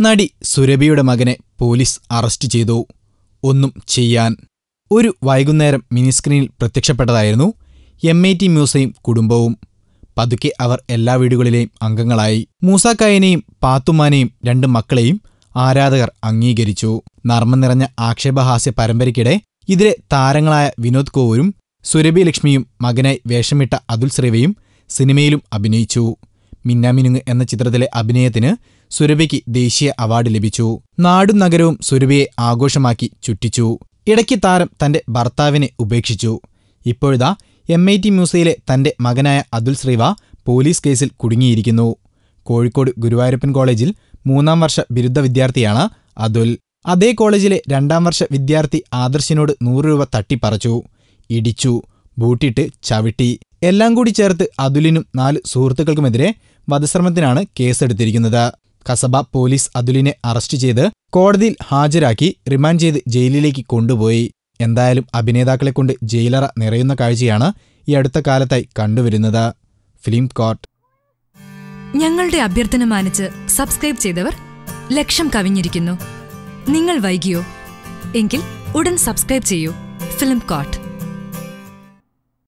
നടി സുരഭിയുടെ മകനെ police arrest ചെയ്തു. ഒന്നും ചെയ്യാൻ. ഒരു വൈകുന്നേരം മിനിസ്ക്രീനിൽ പ്രത്യക്ഷപ്പെട്ടതായിരുന്നു എം ഐ ടി മ്യൂസയും കുടുംബവും. പതുക്കെ അവർ എല്ലാ വീടുകളിലെയും അംഗങ്ങളായി. മൂസാക്കായനെയും പാത്തുമാനെയും രണ്ട് മക്കളെയും ആരാധകർ അംഗീകരിച്ചു. നർമ്മം നിറഞ്ഞ ആക്ഷേപഹാസ്യ പരമ്പരയ്ക്കിടെ ഇതിലെ താരങ്ങളായ വിനോദ് കോവൂരും സുരഭി ലക്ഷ്മിയും മകനായി വേഷമിട്ട അതുൽ ശ്രീവയും സിനിമയിലും അഭിനയിച്ചു. മിന്നാമിനുങ്ങ് എന്ന ചിത്രത്തിലെ അഭിനയത്തിന് സുരഭിക്ക് ദേശീയ അവാർഡ് ലഭിച്ചു. നാടും നഗരവും സുരഭിയെ ആഘോഷമാക്കി ചുറ്റിച്ചു. ഇടയ്ക്ക് താരം തന്റെ ഭർത്താവിനെ ഉപേക്ഷിച്ചു. ഇപ്പോഴിതാ എം ഐ ടി മ്യൂസിയയിലെ തന്റെ മകനായ അതുൽ ശ്രീവ പോലീസ് കേസിൽ കുടുങ്ങിയിരിക്കുന്നു. കോഴിക്കോട് ഗുരുവായൂരപ്പൻ കോളേജിൽ മൂന്നാം വർഷ ബിരുദ വിദ്യാർത്ഥിയാണ് അതുൽ. അതേ കോളേജിലെ രണ്ടാം വർഷ വിദ്യാർത്ഥി ആദർശിനോട് നൂറ് രൂപ തട്ടിപ്പറച്ചു. ഇടിച്ചു ബൂട്ടിട്ട് ചവിട്ടി. എല്ലാം കൂടി ചേർത്ത് അതുലിനും നാല് സുഹൃത്തുക്കൾക്കുമെതിരെ വധശ്രമത്തിനാണ് കേസെടുത്തിരിക്കുന്നത്. കസബ പോലീസ് അതുലിനെ അറസ്റ്റ് ചെയ്ത് കോടതിയിൽ ഹാജരാക്കി റിമാൻഡ് ചെയ്ത് ജയിലിലേക്ക് കൊണ്ടുപോയി. എന്തായാലും അഭിനേതാക്കളെ കൊണ്ട് ജയിലറ നിറയുന്ന കാഴ്ചയാണ് ഈ അടുത്ത കാലത്തായി കണ്ടുവരുന്നത്. Film court. ഞങ്ങളുടെ അഭ്യർത്ഥന മാനിച്ച് സബ്സ്ക്രൈബ് ചെയ്തവർ ലക്ഷം കവിഞ്ഞിരിക്കുന്നു. നിങ്ങൾ വൈകിയോ? എങ്കിൽ ഉടൻ സബ്സ്ക്രൈബ് ചെയ്യൂ. Film coat